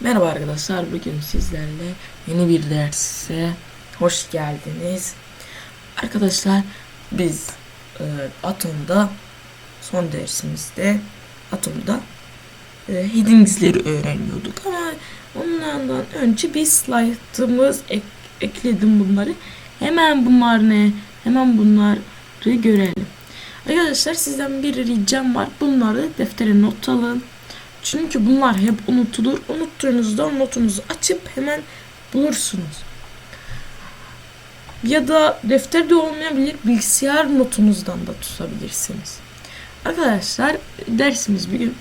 Merhaba arkadaşlar bugün sizlerle yeni bir derse hoş geldiniz. Arkadaşlar biz e, Atom'da son dersimizde Atom'da e, headings'leri öğreniyorduk ama onlardan önce bir slaytımız ek, ekledim bunları. Hemen bunlar ne? Hemen bunları görelim. Arkadaşlar sizden bir ricam var. Bunları deftere not alın. Çünkü bunlar hep unutulur. Unuttuğunuzda notunuzu açıp hemen bulursunuz. Ya da defterde olmayabilir bilgisayar notunuzdan da tutabilirsiniz. Arkadaşlar dersimiz bugün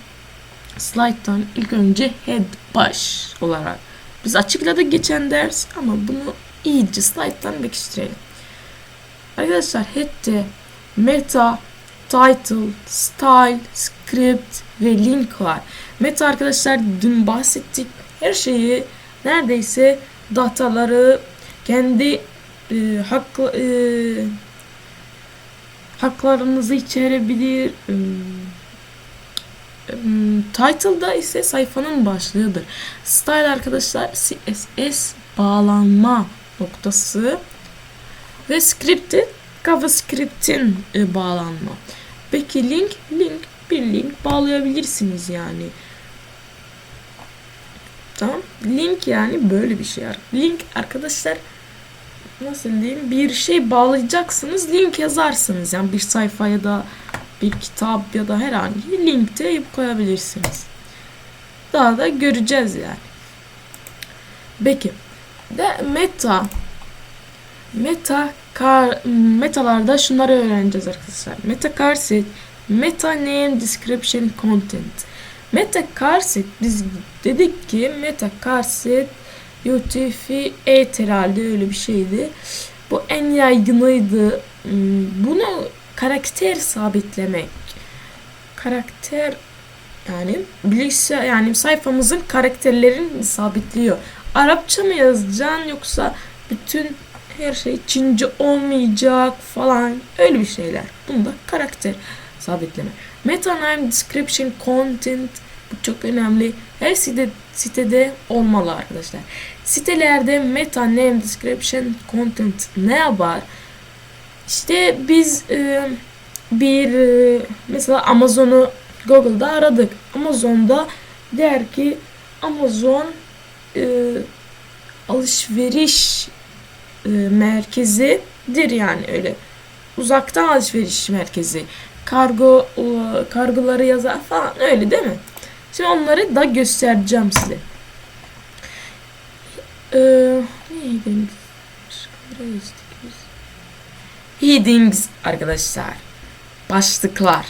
slide'dan ilk önce head baş olarak biz açıkladık geçen ders ama bunu iyice slide'dan pekiştirelim. Arkadaşlar head'de meta, title, style, script ve link var. Meta arkadaşlar dün bahsettik. Her şeyi neredeyse dataları kendi e, haklı e, haklarınızı içerebilir. E, e, title'da ise sayfanın başlığıdır. Style arkadaşlar CSS bağlanma noktası ve script'i JavaScript'in e, bağlanma. Peki link link bir link bağlayabilirsiniz yani. Tamam. Link yani böyle bir şey. Link arkadaşlar nasıl diyeyim bir şey bağlayacaksınız link yazarsınız yani bir sayfa ya da bir kitap ya da herhangi linkte koyabilirsiniz. Daha da göreceğiz yani. Peki. De meta meta kar, metalarda şunları öğreneceğiz arkadaşlar. Meta carset, meta name description content. Meta carset biz dedik ki meta carset UTF-8 herhalde öyle bir şeydi. Bu en yaygınıydı. Hmm, Bunu karakter sabitlemek. Karakter yani bilgisayar yani sayfamızın karakterlerini sabitliyor. Arapça mı yazacaksın yoksa bütün her şey Çince olmayacak falan öyle bir şeyler. Bunda karakter sabitleme. Meta name description content bu çok önemli. Her site, sitede olmalı arkadaşlar. Sitelerde meta name description content ne yapar? İşte biz e, bir e, mesela Amazon'u Google'da aradık. Amazon'da der ki Amazon e, alışveriş e, merkezidir yani öyle. Uzaktan alışveriş merkezi. Kargo e, kargoları yazar falan öyle değil mi? Şimdi onları da göstereceğim size. Headings arkadaşlar. Başlıklar.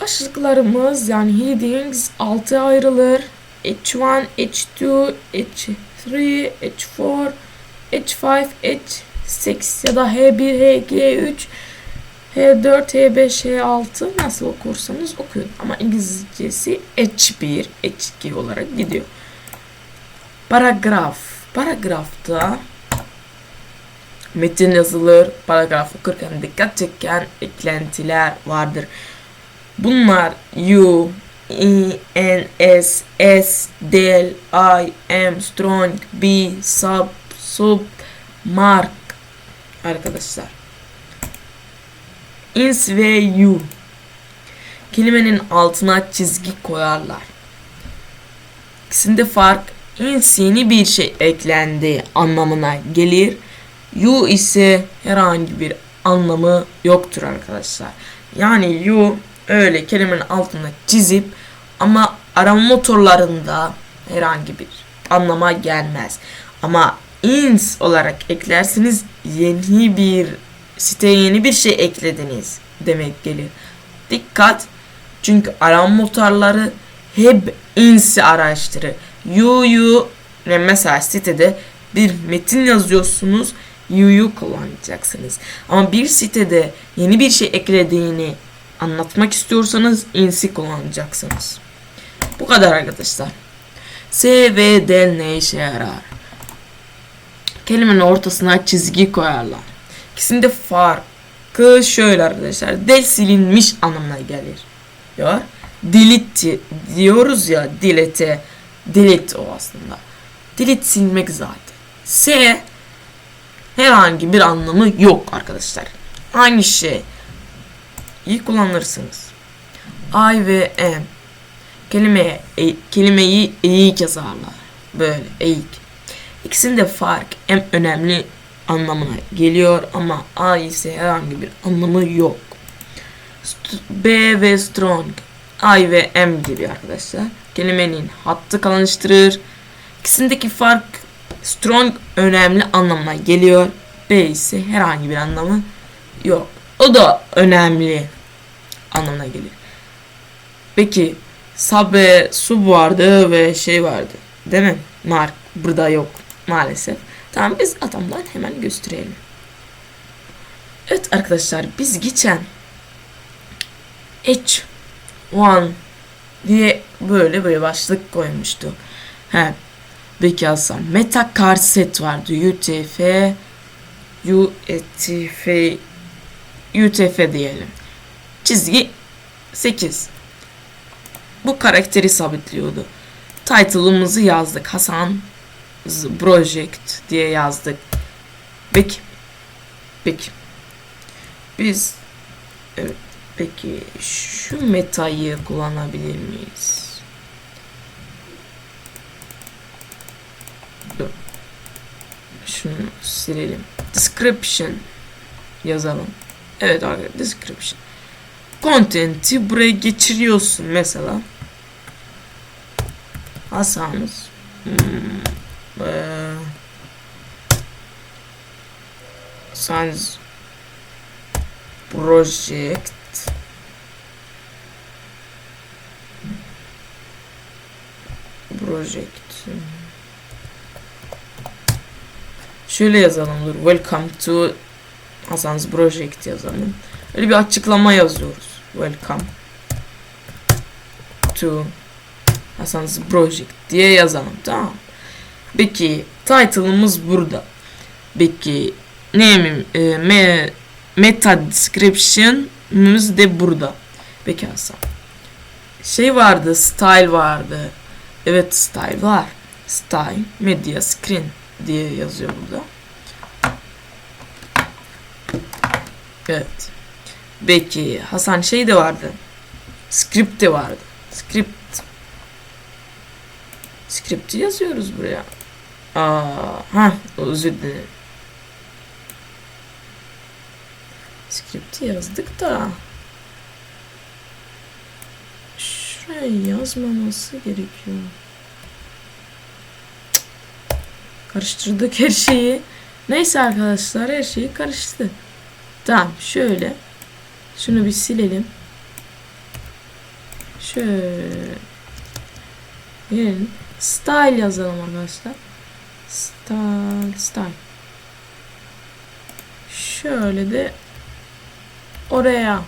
Başlıklarımız yani headings 6 ayrılır. H1, H2, H3, H4, H5, H6 ya da H1, H2, H3, H4, H5, H6 nasıl okursanız okuyun. Ama İngilizcesi H1, H2 olarak gidiyor. Paragraf. Paragrafta metin yazılır. Paragraf okurken dikkat çeken eklentiler vardır. Bunlar U, E, N, S, S, Del, I, M, Strong, B, Sub, Sub, Mark arkadaşlar. Ins ve U kelimenin altına çizgi koyarlar. İkisinde fark ins yeni bir şey eklendi anlamına gelir. U ise herhangi bir anlamı yoktur arkadaşlar. Yani U öyle kelimenin altına çizip ama arama motorlarında herhangi bir anlama gelmez. Ama ins olarak eklersiniz yeni bir siteye yeni bir şey eklediniz demek gelir. Dikkat çünkü arama motorları hep ins'i araştırır. Yu'yu mesela sitede bir metin yazıyorsunuz Yu'yu kullanacaksınız. Ama bir sitede yeni bir şey eklediğini anlatmak istiyorsanız ins'i kullanacaksınız. Bu kadar arkadaşlar. S ve D ne işe yarar? Kelimenin ortasına çizgi koyarlar. İkisinde farkı şöyle arkadaşlar. Del silinmiş anlamına gelir. Ya delete diyoruz ya delete. delete o aslında. Delete silmek zaten. S herhangi bir anlamı yok arkadaşlar. Aynı şey. İyi kullanırsınız. I ve M kelimeye e, kelimeyi eğik yazarlar. Böyle eğik. İkisinde fark en önemli anlamına geliyor ama A ise herhangi bir anlamı yok. B ve strong I ve M gibi arkadaşlar. Kelimenin hattı kalınlaştırır. İkisindeki fark strong önemli anlamına geliyor. B ise herhangi bir anlamı yok. O da önemli anlamına gelir. Peki sabe su vardı ve şey vardı. Değil mi? Mark burada yok maalesef. Tamam biz adamdan hemen gösterelim. Evet arkadaşlar biz geçen H1 diye böyle böyle başlık koymuştu. He. Peki Hasan. Meta set vardı. UTF UTF UTF diyelim. Çizgi 8. Bu karakteri sabitliyordu. Title'ımızı yazdık. Hasan Project diye yazdık. Peki. Peki. Biz evet, peki şu metayı kullanabilir miyiz? Şunu silelim. Description yazalım. Evet arkadaşlar description. Content'i buraya geçiriyorsun mesela. Hasan'ız. Hmm, eee, Sans Project Project Şöyle yazalım dur. Welcome to Hasan's Project yazalım. Öyle bir açıklama yazıyoruz. Welcome to Hasan's Project diye yazalım tamam. Peki title'ımız burada. Peki name'im e, me, meta description'ımız de burada. Peki Hasan. Şey vardı, style vardı. Evet style var. Style media screen diye yazıyor burada. Evet. Peki Hasan şey de vardı. Script de vardı. Script. Script'i yazıyoruz buraya. Aa, ha özür dilerim. Script'i yazdık da. Şuraya yazmaması gerekiyor. Karıştırdık her şeyi. Neyse arkadaşlar her şeyi karıştı. Tamam şöyle. Şunu bir silelim. Şöyle. Gelin. Style yazalım arkadaşlar. Style, style. Şöyle de oraya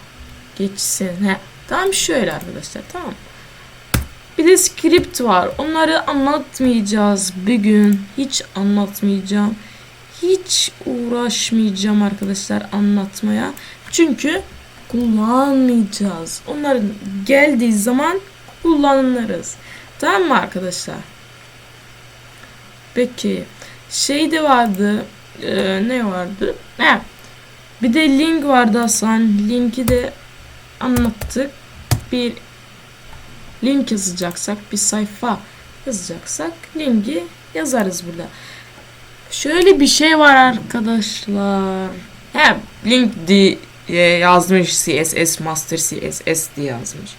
geçsin. He. Tamam şöyle arkadaşlar tamam. Bir de script var. Onları anlatmayacağız bugün. Hiç anlatmayacağım. Hiç uğraşmayacağım arkadaşlar anlatmaya. Çünkü kullanmayacağız. Onların geldiği zaman kullanırız. Tamam mı arkadaşlar? Peki. Şey de vardı. Ee, ne vardı? He. Bir de link vardı Hasan. Linki de anlattık. Bir link yazacaksak, bir sayfa yazacaksak linki yazarız burada. Şöyle bir şey var arkadaşlar. He, link diye yazmış CSS Master CSS diye yazmış.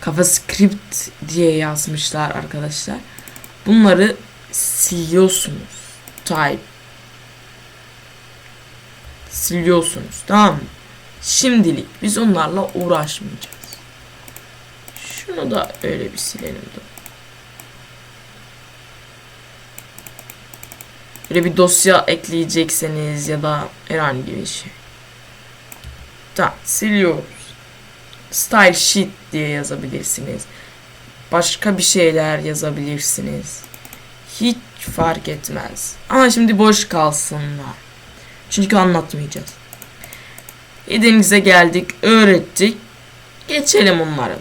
Kafa script diye yazmışlar arkadaşlar. Bunları siliyorsunuz. Type. Siliyorsunuz. Tamam mı? Şimdilik biz onlarla uğraşmayacağız. Şunu da öyle bir silelim. Dur. Böyle bir dosya ekleyecekseniz ya da herhangi bir şey. Tamam siliyoruz. Style sheet diye yazabilirsiniz. Başka bir şeyler yazabilirsiniz. Hiç fark etmez. Ama şimdi boş kalsınlar. Çünkü anlatmayacağız. Yedinize geldik, öğrettik. Geçelim onların.